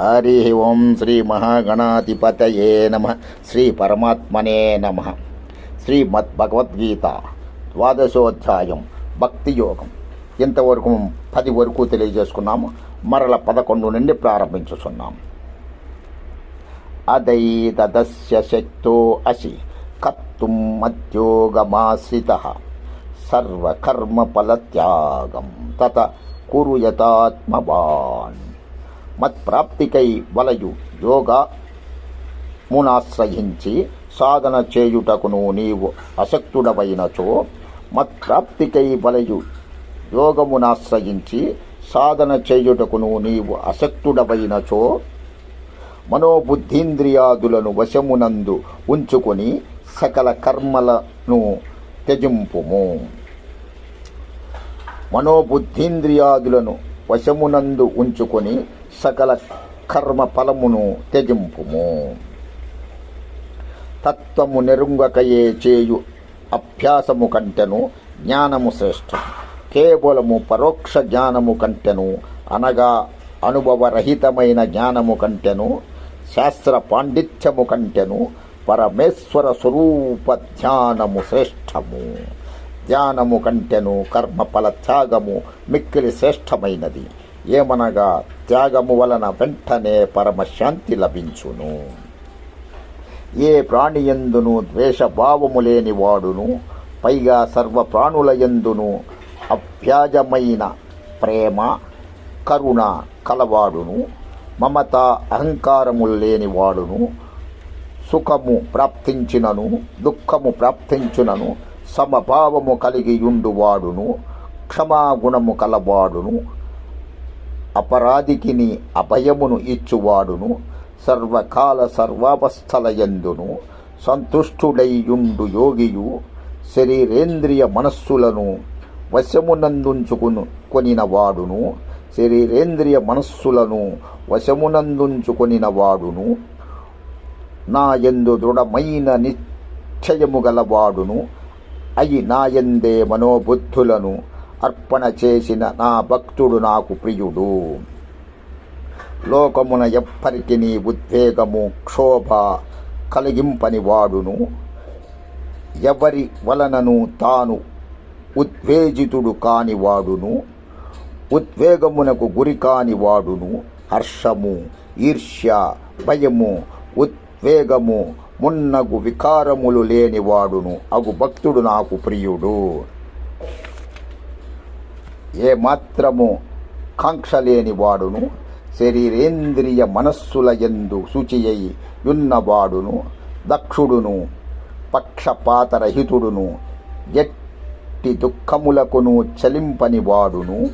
హరి ఓం శ్రీ మహాగణాధిపతయే నమ. శ్రీ పరమాత్మనే నమ. శ్రీమద్భగవద్గీత ద్వాదశోధ్యాయం భక్తి యోగం. ఇంతవరకు పది వరకు తెలియజేసుకున్నాము. మరల పదకొండు నుండి ప్రారంభించుతున్నాము అదైతదస్య శక్తో అసి కర్తుం మధ్యోగమాశ్రిత సర్వకర్మఫలత్యాగం తత కురుయతాత్మవాన్ మత్ప్రాప్తికై వలయు యోగా మునాశ్రయించి సాధన చేయుటకును నీవు అసక్తుడవైనచో మత్ప్రాప్తికై వలయు యోగమునాశ్రయించి సాధన చేయుటకును నీవు అసక్తుడవైనచో మనోబుద్ధీంద్రియాదులను వశమునందు ఉంచుకొని సకల కర్మలను త్యజింపుము. మనోబుద్ధీంద్రియాదులను వశమునందు ఉంచుకొని సకల కర్మ ఫలమును త్యజింపుము. తత్వము నెరుంగకయే చేయు అభ్యాసము కంటెను జ్ఞానము శ్రేష్టం. కేవలము పరోక్ష జ్ఞానము కంటెను అనగా అనుభవరహితమైన జ్ఞానము కంటెను శాస్త్ర పాండిత్యము కంటెను పరమేశ్వర స్వరూప ధ్యానము శ్రేష్టము. ధ్యానము కంటెను కర్మఫల త్యాగము మిక్కిలి శ్రేష్టమైనది. ఏమనగా త్యాగము వలన వెంటనే పరమశాంతి లభించును. ఏ ప్రాణియందును ద్వేషభావము లేని వాడును పైగా సర్వ ప్రాణులయందును అభ్యాజమైన ప్రేమ కరుణ కలవాడును మమత అహంకారములు లేని వాడును సుఖము ప్రాప్తించినను దుఃఖము ప్రాప్తించునను సమభావము కలిగి యుండువాడును క్షమాగుణము కలవాడును అపరాధికిని అభయమును ఇచ్చువాడును సర్వకాల సర్వావస్థలయందును సంతుష్టుడైయుండు యోగియు శరీరేంద్రియ మనస్సులను వశమునందుంచుకును కొనిన వాడును శరీరేంద్రియ మనస్సులను వశమునందుంచుకొనినవాడును నా ఎందు దృఢమైన నిశ్చయము గలవాడును అయి నాయందే మనోబుద్ధులను అర్పణ చేసిన నా భక్తుడు నాకు ప్రియుడు. లోకమున ఎప్పటికి నీ ఉద్వేగము క్షోభ కలిగింపని వాడును ఎవరి వలనను తాను ఉద్వేజితుడు కాని వాడును ఉద్వేగమునకు గురి కానివాడును. హర్షము ఈర్ష్య భయము ఉద్వేగము మున్నగు వికారములు లేనివాడును. అగు భక్తుడు నాకు ప్రియుడు. ఏ మాత్రము కాంక్ష లేని వాడును శరీరేంద్రియ మనస్సుల యందు శుచియై యున్నవాడును దక్షుడును పక్షపాతరహితుడును ఎట్టి దుఃఖములకును చలింపని వాడును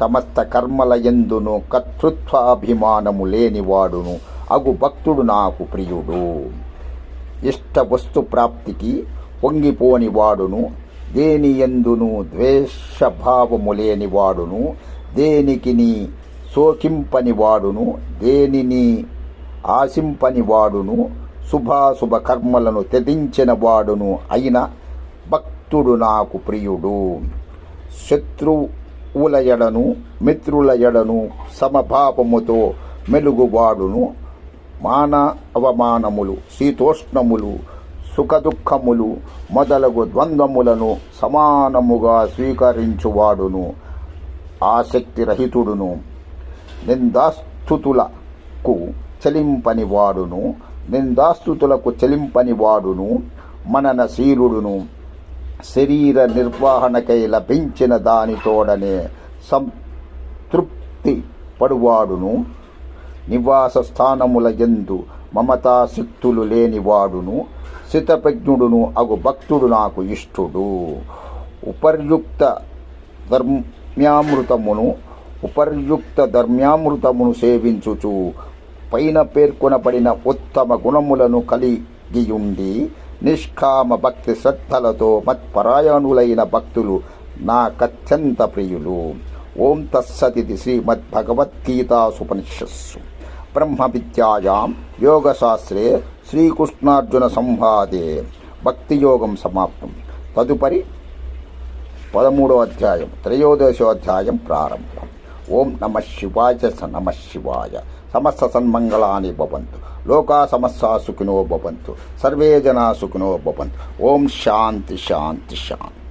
సమస్త కర్మల ఎందును కర్తృత్వాభిమానము లేనివాడును. అగు భక్తుడు నాకు ప్రియుడు. ఇష్ట వస్తు ప్రాప్తికి పొంగిపోని వాడును. దేని ఎందును ద్వేషభావము లేని వాడును. దేనికిని సోకింపని వాడును. దేనిని ఆశింపని వాడును. శుభాశుభ కర్మలను త్యజించిన వాడును అయిన భక్తుడు నాకు ప్రియుడు. శత్రువుల ఎడను మిత్రుల ఎడను సమభావముతో మెలుగువాడును. మాన అవమానములు శీతోష్ణములు సుఖదుఖములు మొదలగు ద్వంద్వములను సమానముగా స్వీకరించువాడును ఆసక్తిరహితుడును నిందాస్తుతులకు చెలింపని వాడును నిందాస్తుతులకు చెలింపని వాడును మననశీలుడును శరీర నిర్వహణకై లభించిన దానితోడనే సంతృప్తి పడువాడును. నివాస స్థానముల యందు మమతాశక్తులు లేనివాడును శితప్రజ్ఞుడును అగు భక్తుడు నాకు ఇష్టుడు. ఉపర్యుక్త ధర్మ్యామృతమును ఉపర్యుక్త ధర్మ్యామృతమును సేవించుచు పైన పేర్కొనబడిన ఉత్తమ గుణములను కలిగియుండి నిష్కామ భక్తి శ్రద్ధలతో మత్పరాయణులైన భక్తులు నాకత్యంత ప్రియులు. ఓం తత్సతిది శ్రీమద్భగవద్గీతాసుపనిషస్సు. బ్రహ్మవిద్యాయాం యోగశాస్త్రే శ్రీకృష్ణార్జున సంవాదే భక్తియోగం సమాప్తం తదుపరి పదమూడో అధ్యాయం త్రయోదశో అధ్యాయం ప్రారంభం ఓం నమ శివాయ స నమ శివాయ సమస్త సన్మంగళాని భవంతు లోకా సమస్త సుఖినో భవంతు సర్వే జనా సుఖినో భవంతు ఓం శాంతి శాంతి శాంతి